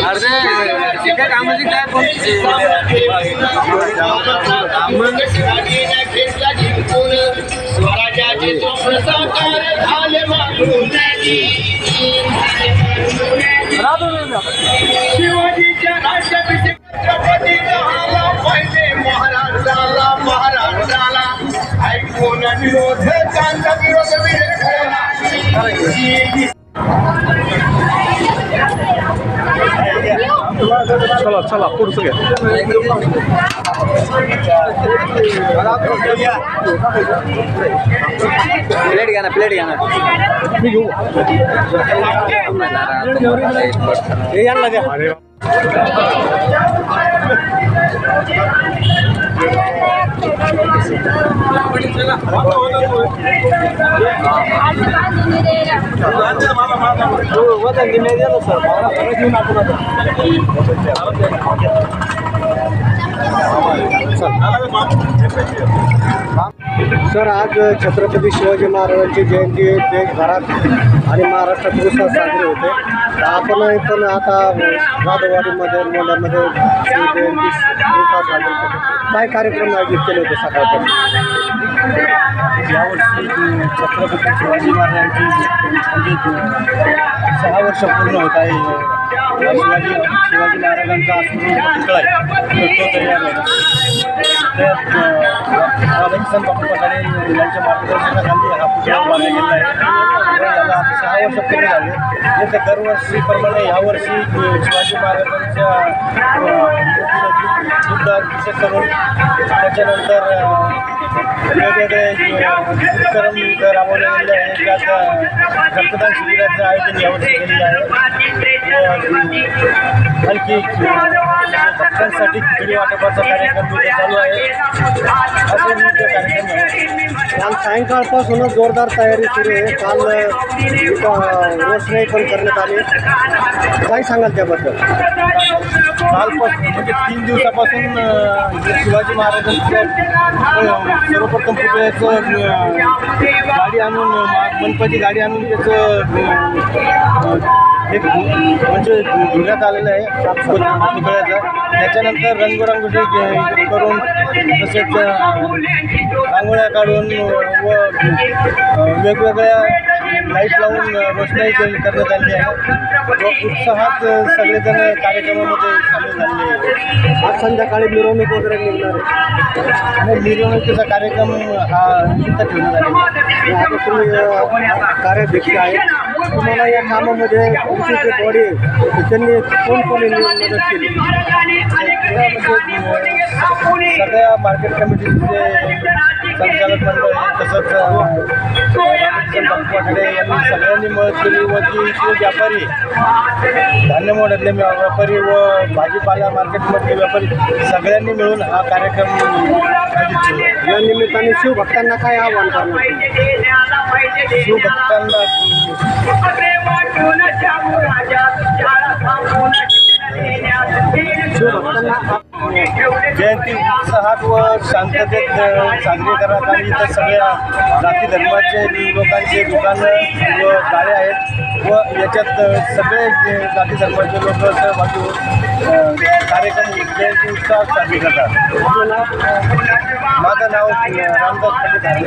अरे काय कामाची काय स्वराज्याचे शिवाजीच्या राज्याभिषेक छत्रपती पाहिजे महाराजाला महाराजाला. ऐकून विरोध त्यांचा विरोध विरोध चला चला पुढचं घ्या प्लेट घ्या ना प्लेट घ्या ना मी घेऊ हे यांना द्या Vamos. सर आज छत्रपती शिवाजी महाराजांची जयंती देशभरात आणि महाराष्ट्रात दिवसात साजरी होते. आपण पण आता जाधववाडीमध्ये मुलांमध्ये जयंती दिवसात साजरी करतो काय कार्यक्रम आयोजित केले होते सकाळपर्यंत यावर्षी छत्रपती शिवाजी महाराजांची सहा वर्ष पूर्ण होत आहे. शिवाजी शिवाजी महाराजांचा पुतळा आहे तो तयार आहे तर बापू पठारे यांच्या मार्गदर्शनाखाली हा पुतळा उभारला गेला आहे तर सहा वर्ष पूर्ण झाले जसं दरवर्षीप्रमाणे यावर्षी शिवाजी महाराजांच्या युद्धाभिषेक करून त्याच्यानंतर वेगवेगळे उपक्रम राबवले गेले त्यात रक्तदान शिबिराचं आयोजन यावर्षी केलेलं आहे आणखी भक्तांसाठी वाटपाचा कार्यक्रम चालू आहे काल सायंकाळपासूनच जोरदार तयारी सुरू आहे. काल रोषणाई पण करण्यात आली. काय सांगाल त्याबद्दल? कालपासून म्हणजे तीन दिवसापासून जे शिवाजी महाराजांचं सर्वप्रथम पुतळ्याचं गाडी आणून गणपती मनपाची गाडी आणून त्याचं एक म्हणजे धुण्यात आलेलं आहे. पुतळ्याचं त्याच्यानंतर रंगरंगोटी करून तसेच रांगोळ्या काढून व वेगवेगळ्या लाइट लावून रोषणाई करण्यात आली आहे. व उत्साहात सगळेजण कार्यक्रमामध्ये सामील झालेले आहे आज संध्याकाळी मिरवणूक वगैरे निघणार आहे. मिरवणुकीचा कार्यक्रम हा इथं ठेवण्यात आलेला आहे. तुम्ही कार्याध्यक्ष आहे तुम्हाला या कामामध्ये तुमची जे बॉडी त्यांनी कोण कोणी मदत केली म्हणजे सगळ्या मार्केट कमिटीचे संचालक मंडळ तसंच पाटले यांनी सगळ्यांनी मदत केली व जी इथले व्यापारी धान्य मोडतले व्यापारी व भाजीपाला मार्केटमधले व्यापारी सगळ्यांनी मिळून हा कार्यक्रम या निमित्ताने शिवभक्तांना काय आव्हान करणार? शिवभक्तांना शिवभक्तांना जयंती उत्साहात व शांततेत साजरी करण्यात आली. तर सगळ्या जाती धर्माचे लोकांचे दुकानं व गाड्या आहेत व याच्यात सगळे जाती धर्माचे लोक सहभागी होऊन कार्यक्रम जयंती उत्साहात साजरी करतात. माझं नाव रामदास पंडित आहे.